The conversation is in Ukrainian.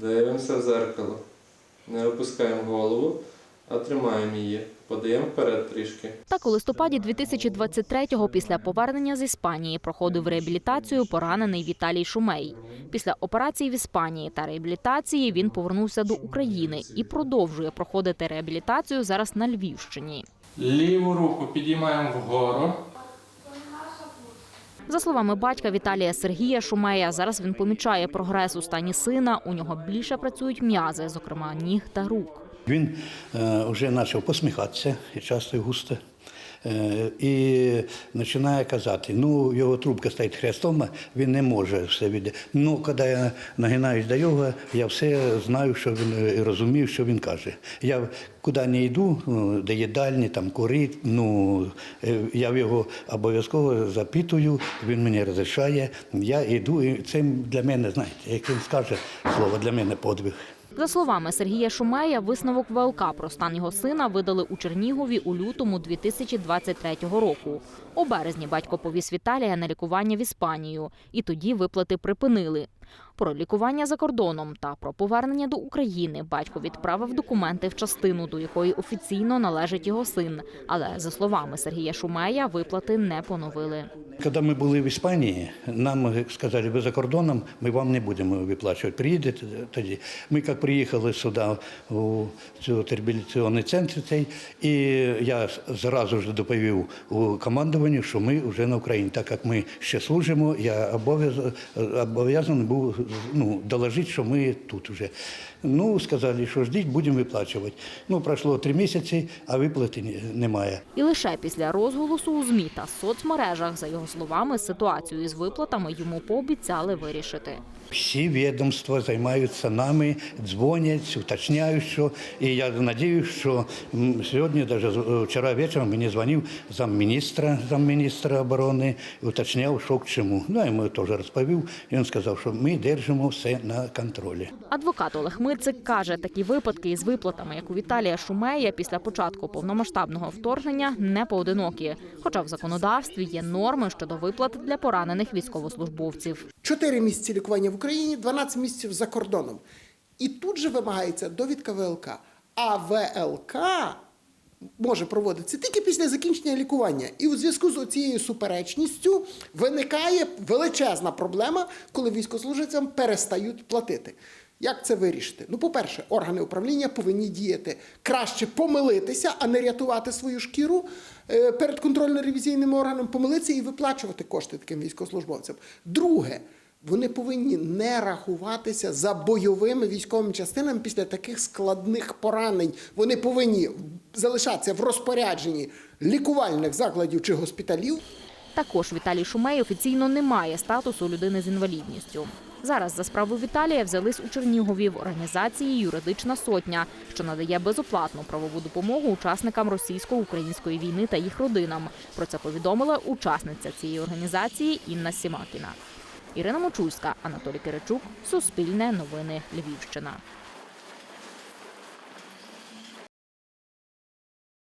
Дивимося в зеркало. Не опускаємо голову, а тримаємо її. Подаємо вперед трішки. Так у листопаді 2023-го після повернення з Іспанії проходив реабілітацію поранений Віталій Шумей. Після операції в Іспанії та реабілітації він повернувся до України і продовжує проходити реабілітацію зараз на Львівщині. Ліву руку підіймаємо вгору. За словами батька Віталія Сергія Шумея, зараз він помічає прогрес у стані сина. У нього більше працюють м'язи, зокрема ніг та рук. Він е, вже почав посміхатися і часто і густо. Е, і починає казати, ну його трубка стоїть хрестом, він не може все від. Ну, коли я нагинаюсь до його, я все знаю, що він розумію, що він каже. Я куди не йду, ну, до їдальні, там курить, ну е, я його обов'язково запитую, він мені розрішає, я йду, і це для мене, знаєте, як він скаже слово, для мене подвиг. За словами Сергія Шумея, висновок ВЛК про стан його сина видали у Чернігові у лютому 2023 року. У березні батько повіз Віталія на лікування в Іспанію, і тоді виплати припинили. Про лікування за кордоном та про повернення до України батько відправив документи в частину, до якої офіційно належить його син. Але за словами Сергія Шумея, виплати не поновили. Когда мы были в Испании, нам сказали, вы за кордоном, мы вам не будемо виплачувати. Приїдете тоді. Ми як приїхали сюди, у цей реабілітаційний центр цей, і я зразу ж доповів у командуванню, що ми вже на Україні. Так як ми ще служимо, я обов'яз- обов'язаний був ну, доложити, що ми тут вже. Ну, сказали, що ждіть, будемо виплачувати. Ну, пройшло три місяці, а виплати немає. І лише після розголосу у ЗМІ та соцмережах, за його словами, ситуацію із виплатами йому пообіцяли вирішити. Всі відомства займаються нами, дзвонять, уточняють, що і я сподіваюся, що сьогодні, навіть вчора вечором, мені дзвонив замміністра, замміністра оборони, уточняв, що к чому. Ну, я йому теж розповів. І він сказав, що ми держимо все на контролі. Адвокат Олег Мицик каже, такі випадки із виплатами, як у Віталія Шумея, після початку повномасштабного вторгнення не поодинокі. Хоча в законодавстві є норми щодо виплат для поранених військовослужбовців. 4 місяці лікування в Україні, 12 місяців за кордоном. І тут же вимагається довідка ВЛК. А ВЛК може проводитися тільки після закінчення лікування. І у зв'язку з цією суперечністю виникає величезна проблема, коли військовослужбовцям перестають платити. Як це вирішити? Ну, по-перше, органи управління повинні діяти краще помилитися, а не рятувати свою шкіру е, перед контрольно-ревізійним органом, помилитися і виплачувати кошти таким військовослужбовцям. Друге, вони повинні не рахуватися за бойовими військовими частинами після таких складних поранень. Вони повинні залишатися в розпорядженні лікувальних закладів чи госпіталів. Також Віталій Шумей офіційно не має статусу людини з інвалідністю. Зараз за справу Віталія взялись у Чернігові в організації Юридична сотня, що надає безоплатну правову допомогу учасникам російсько-української війни та їх родинам. Про це повідомила учасниця цієї організації Інна Сімакіна. Ірина Мочульська, Анатолій Киричук, Суспільне новини Львівщина.